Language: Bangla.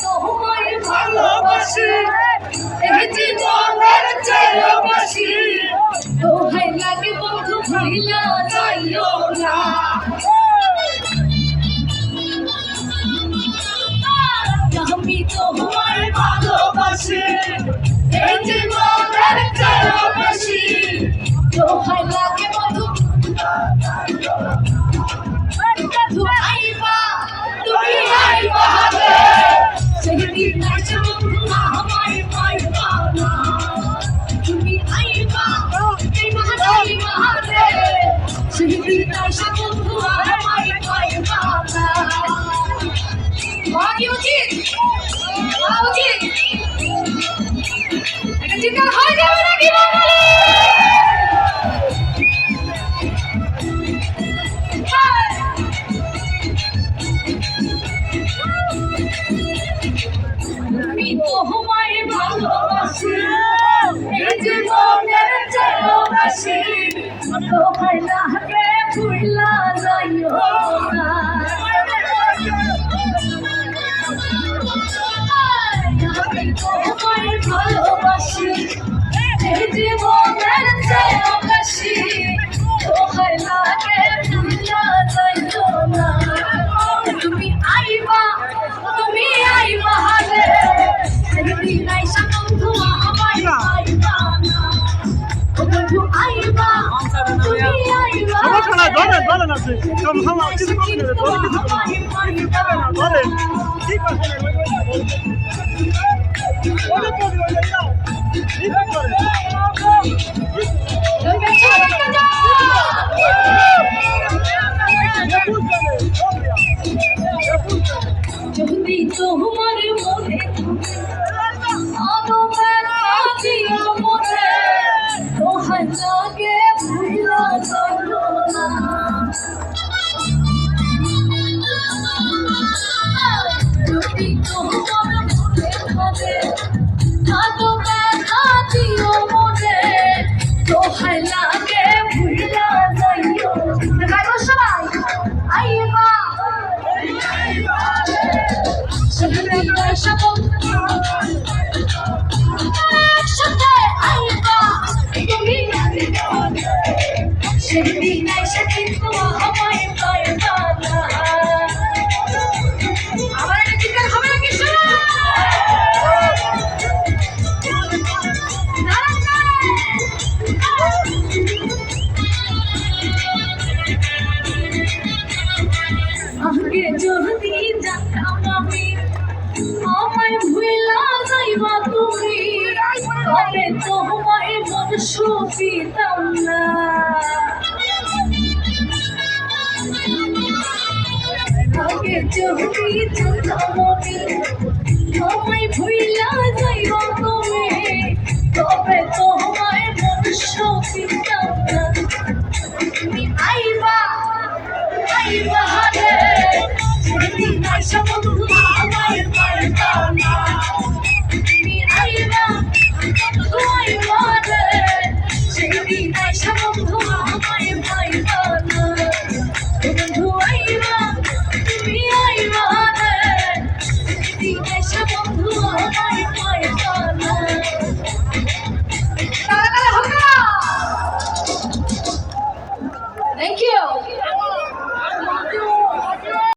তোমায় ভালোবাসি। এই জীবনের চেয়েও দোহাই লাগে বন্ধু ভুইলা যাইও না। আমি তোমায় ভালোবাসি। এই জীবনের চেয়েও দোহাই ভাগ্য উচিত হওয়া উচিত এটা চিন্তা ধরেন ধরেন আপনি। কিছু কম নেবে ধরেন কি তোমার মনে সেদিন সেদিন আইসা আমায় দাঁড়ান, দাঁড়ান। আগে যদি জানতাম আমি যাইবা তুমি তবে তোমায় মন সুবিতাম না আগে যদি জানতাম আমি আমায় ভুলা যাইবা তুমি তবে তোমায় মন সুবিতাম না আইবা আইবা রে সেদিন আইসা বন্ধু